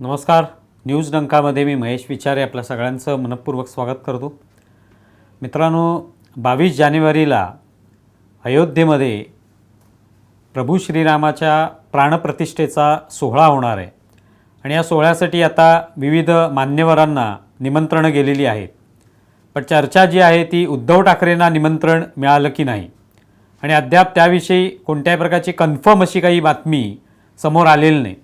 नमस्कार. न्यूज डंकामध्ये मी महेश विचारे आपल्या सगळ्यांचं मनपूर्वक स्वागत करतो. मित्रांनो बावीस जानेवारीला अयोध्येमध्ये प्रभू श्रीरामाच्या प्राणप्रतिष्ठेचा सोहळा होणार आहे. आणि या सोहळ्यासाठी आता विविध मान्यवरांना निमंत्रणं गेलेली आहेत पण चर्चा जी आहे ती उद्धव ठाकरेंना निमंत्रण मिळालं की नाही? आणि अद्याप त्याविषयी कोणत्याही प्रकारची कन्फर्म अशी काही बातमी समोर आलेली नाही.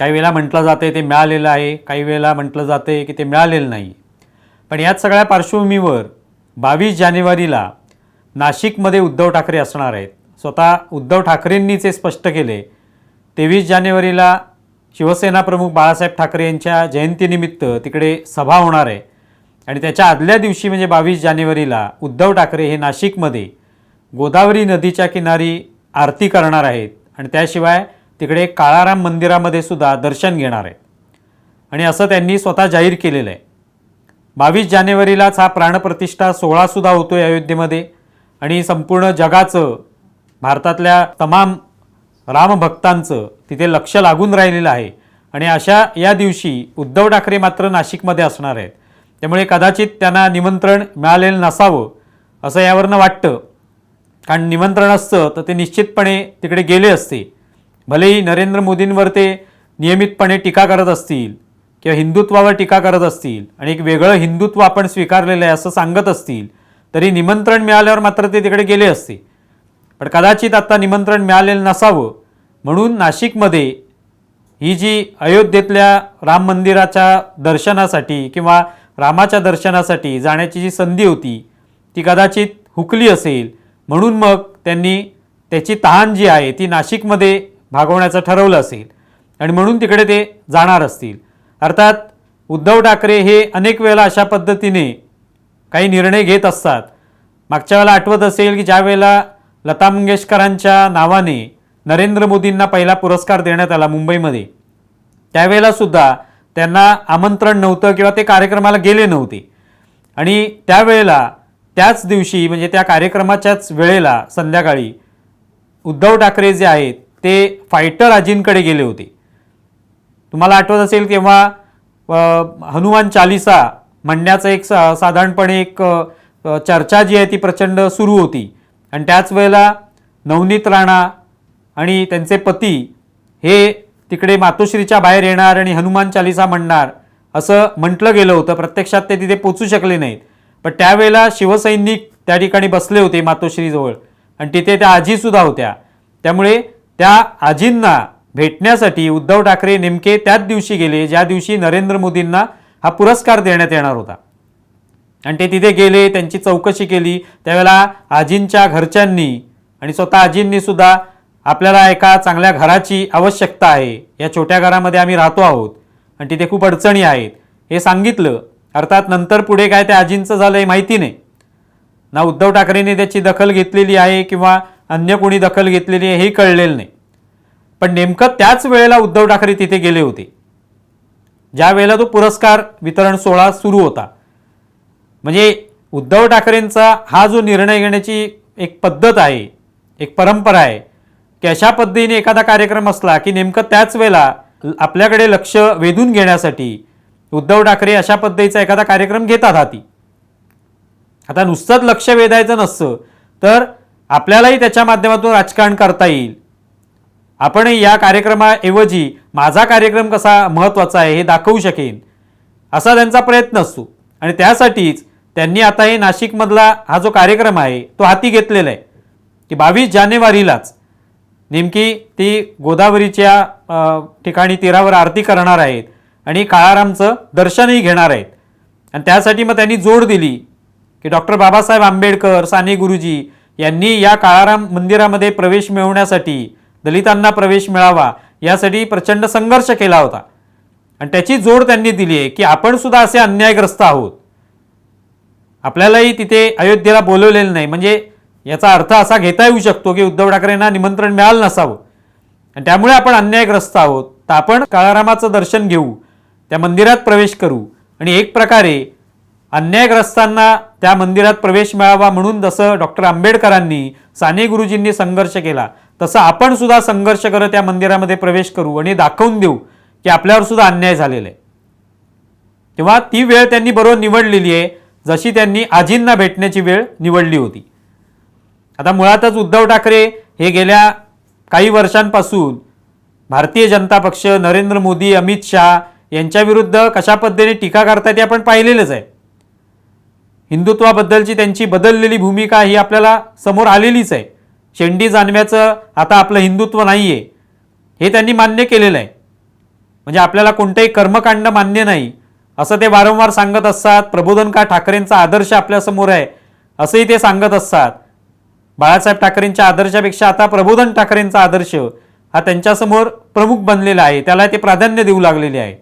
काही वेळेला म्हटलं जाते ते मिळालेलं आहे काही वेळेला म्हटलं जाते की ते मिळालेलं नाही. पण याच सगळ्या पार्श्वभूमीवर बावीस जानेवारीला नाशिकमध्ये उद्धव ठाकरे असणार आहेत. स्वतः उद्धव ठाकरेंनीच हे स्पष्ट केले तेवीस जानेवारीला शिवसेना प्रमुख बाळासाहेब ठाकरे यांच्या जयंतीनिमित्त तिकडे सभा होणार आहे. आणि त्याच्या आदल्या दिवशी म्हणजे बावीस जानेवारीला उद्धव ठाकरे हे नाशिकमध्ये गोदावरी नदीच्या किनारी आरती करणार आहेत. आणि त्याशिवाय तिकडे काळाराम मंदिरामध्ये सुद्धा दर्शन घेणार. आहेत आणि असं त्यांनी स्वतः जाहीर केलेलं आहे. बावीस जानेवारीलाच हा प्राणप्रतिष्ठा सोहळासुद्धा होतो आहे अयोध्येमध्ये. आणि संपूर्ण जगाचं भारतातल्या तमाम रामभक्तांचं तिथे लक्ष लागून राहिलेलं आहे. आणि अशा या दिवशी उद्धव ठाकरे मात्र नाशिकमध्ये असणार आहेत. त्यामुळे कदाचित त्यांना निमंत्रण मिळालेलं नसावं असं यावरनं वाटतं. कारण निमंत्रण असतं तर ते निश्चितपणे तिकडे गेले असते. भलेही नरेंद्र मोदींवर ते नियमितपणे टीका करत असतील किंवा हिंदुत्वावर टीका करत असतील आणि एक वेगळं हिंदुत्व आपण स्वीकारलेलं आहे असं सांगत असतील तरी निमंत्रण मिळाल्यावर मात्र ते तिकडे गेले असते. पण कदाचित आत्ता निमंत्रण मिळालेलं नसावं. म्हणून नाशिकमध्ये ही जी अयोध्येतल्या राम मंदिराच्या दर्शनासाठी किंवा रामाच्या दर्शनासाठी जाण्याची जी संधी होती ती कदाचित हुकली असेल. म्हणून मग त्यांनी त्याची तहान जी आहे ती नाशिकमध्ये भागवण्याचं ठरवलं असेल आणि म्हणून तिकडे ते जाणार असतील. अर्थात उद्धव ठाकरे हे अनेक वेळेला अशा पद्धतीने काही निर्णय घेत असतात. मागच्या वेळेला आठवत असेल की ज्या वेळेला लता मंगेशकरांच्या नावाने नरेंद्र मोदींना पहिला पुरस्कार देण्यात आला मुंबईमध्ये त्यावेळेलासुद्धा त्यांना आमंत्रण नव्हतं किंवा ते कार्यक्रमाला गेले नव्हते. आणि त्यावेळेला त्याच दिवशी म्हणजे त्या कार्यक्रमाच्याच वेळेला संध्याकाळी उद्धव ठाकरे जे आहेत ते फायटर अजिंकडे गेले होते. तुम्हाला आठवत असेल तेव्हा हनुमान चालिसा म्हणण्याचं एक सा साधारणपणे एक चर्चा जी आहे ती प्रचंड सुरू होती. आणि त्याच वेळेला नवनीत राणा आणि त्यांचे पती हे तिकडे मातोश्रीच्या बाहेर येणार आणि हनुमान चालिसा म्हणणार असं म्हटलं गेलं होतं. प्रत्यक्षात ते तिथे पोचू शकले नाहीत. पण त्यावेळेला शिवसैनिक त्या ठिकाणी बसले होते मातोश्रीजवळ. आणि तिथे त्या आजीसुद्धा होत्या. त्यामुळे त्या आजींना भेटण्यासाठी उद्धव ठाकरे नेमके त्याच दिवशी गेले ज्या दिवशी नरेंद्र मोदींना हा पुरस्कार देण्यात येणार होता. आणि ते तिथे गेले त्यांची चौकशी केली. त्यावेळेला आजींच्या घरच्यांनी आणि स्वतः आजींनी सुद्धा आपल्याला एका चांगल्या घराची आवश्यकता आहे. या छोट्या घरामध्ये आम्ही राहतो आहोत आणि तिथे खूप अडचणी आहेत. हे सांगितलं. अर्थात नंतर पुढे काय त्या आजींचं झालं हे माहिती नाही. ना उद्धव ठाकरेंनी त्याची दखल घेतलेली आहे किंवा अन्य कोणी दखल घेतलेली आहे हे कळलेलं नाही. पण नेमकं त्याच वेळेला उद्धव ठाकरे तिथे गेले होते. ज्या वेळेला तो पुरस्कार वितरण सोहळा सुरू होता. म्हणजे उद्धव ठाकरेंचा हा जो निर्णय घेण्याची एक पद्धत आहे एक परंपरा आहे की अशा पद्धतीने एखादा कार्यक्रम असला की नेमकं त्याच वेळेला आपल्याकडे लक्ष वेधून घेण्यासाठी उद्धव ठाकरे अशा पद्धतीचा एखादा कार्यक्रम घेतात हाती. आता नुसतंच लक्ष वेधायचं नसतं तर आपल्यालाही त्याच्या माध्यमातून राजकारण करता येईल. आपण या कार्यक्रमाऐवजी माझा कार्यक्रम कसा महत्त्वाचा आहे हे दाखवू शकेन असा त्यांचा प्रयत्न असतो. आणि त्यासाठीच त्यांनी आता हे नाशिकमधला हा जो कार्यक्रम आहे तो हाती घेतलेला आहे की बावीस जानेवारीलाच नेमकी ती गोदावरीच्या ठिकाणी तीरावर आरती करणार आहेत आणि काळारामचं दर्शनही घेणार आहेत. आणि त्यासाठी मग त्यांनी जोड दिली की डॉक्टर बाबासाहेब आंबेडकर साने गुरुजी यांनी या काळाराम मंदिरामध्ये प्रवेश मिळवण्यासाठी दलितांना प्रवेश मिळावा यासाठी प्रचंड संघर्ष केला होता. आणि त्याची जोड त्यांनी दिली आहे की आपण सुद्धा असे अन्यायग्रस्त आहोत. आपल्यालाही तिथे अयोध्येला बोलवलेलं नाही. म्हणजे याचा अर्थ असा घेता येऊ शकतो की उद्धव ठाकरेंना निमंत्रण मिळालं नसावं. आणि त्यामुळे आपण अन्यायग्रस्त आहोत. तर आपण काळारामाचं दर्शन घेऊ त्या मंदिरात प्रवेश करू. आणि एक प्रकारे अन्यायग्रस्तांना त्या मंदिरात प्रवेश मिळावा म्हणून जसं डॉक्टर आंबेडकरांनी साने गुरुजींनी संघर्ष केला तसं आपण सुद्धा संघर्ष करत त्या मंदिरामध्ये प्रवेश करू आणि दाखवून देऊ की आपल्यावर सुद्धा अन्याय झालेला आहे. तेव्हा ती वेळ त्यांनी बरोबर निवडलेली आहे जशी त्यांनी आजींना भेटण्याची वेळ निवडली होती. आता मुळातच उद्धव ठाकरे हे गेल्या काही वर्षांपासून भारतीय जनता पक्ष नरेंद्र मोदी अमित शहा यांच्या विरुद्ध कशा पद्धतीने टीका करतायत ते आपण पाहिलेलंच आहे. हिंदुत्वाबद्दलची त्यांची बदललेली भूमिका ही आपल्याला समोर आलेलीच आहे. शेंडी जाणव्याचं आता आपलं हिंदुत्व नाही आहे हे त्यांनी मान्य केलेलं आहे. म्हणजे आपल्याला कोणतंही कर्मकांड मान्य नाही. असं ते वारंवार सांगत असतात. प्रबोधनकार ठाकरेंचा आदर्श आपल्यासमोर आहे. असंही ते सांगत असतात. बाळासाहेब ठाकरेंच्या आदर्शापेक्षा आता प्रबोधन ठाकरेंचा आदर्श हा त्यांच्यासमोर प्रमुख बनलेला आहे. त्याला ते प्राधान्य देऊ लागलेले आहेत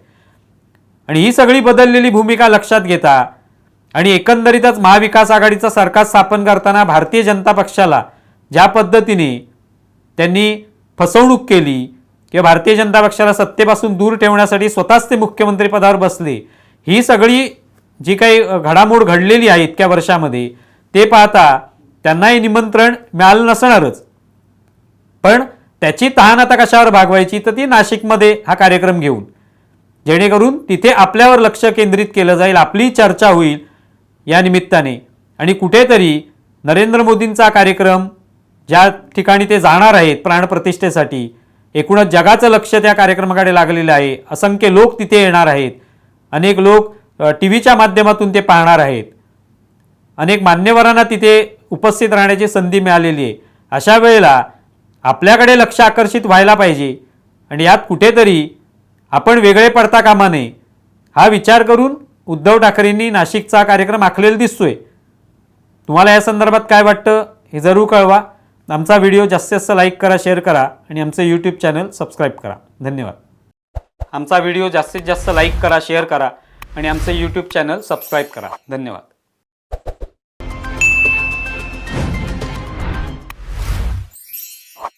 आणि ही सगळी बदललेली भूमिका लक्षात घेता आणि एकंदरीतच महाविकास आघाडीचं सरकार स्थापन करताना भारतीय जनता पक्षाला ज्या पद्धतीने त्यांनी फसवणूक केली किंवा भारतीय जनता पक्षाला सत्तेपासून दूर ठेवण्यासाठी स्वतःच ते मुख्यमंत्रीपदावर बसले ही सगळी जी काही घडामोड घडलेली आहे इतक्या वर्षामध्ये ते पाहता त्यांनाही निमंत्रण मिळालं नसणारच. पण त्याची तहान आता कशावर भागवायची तर ती नाशिकमध्ये हा कार्यक्रम घेऊन. जेणेकरून तिथे आपल्यावर लक्ष केंद्रित केलं जाईल आपली चर्चा होईल या निमित्ताने. आणि कुठेतरी नरेंद्र मोदींचा कार्यक्रम ज्या ठिकाणी ते जाणार आहेत प्राणप्रतिष्ठेसाठी एकूणच जगाचं लक्ष त्या कार्यक्रमाकडे लागलेलं आहे. असंख्य लोक तिथे येणार आहेत. अनेक लोक टी व्हीच्या माध्यमातून ते पाहणार आहेत. अनेक मान्यवरांना तिथे उपस्थित राहण्याची संधी मिळालेली आहे. अशा वेळेला आपल्याकडे लक्ष आकर्षित व्हायला पाहिजे. आणि यात कुठेतरी आपण वेगळे पडता कामा नये. हा विचार करून उद्धव ठाकरेंनी नाशिकचा कार्यक्रम आखलेला दिसतोय. तुम्हाला या संदर्भात काय वाटतं हे जरूर कळवा. आमचा व्हिडिओ जास्तीत जास्त लाईक करा शेअर करा आणि आमचं यूट्यूब चॅनल सबस्क्राईब करा. धन्यवाद. आमचा व्हिडिओ जास्तीत जास्त लाईक करा शेअर करा आणि आमचं यूट्यूब चॅनल सबस्क्राईब करा. धन्यवाद.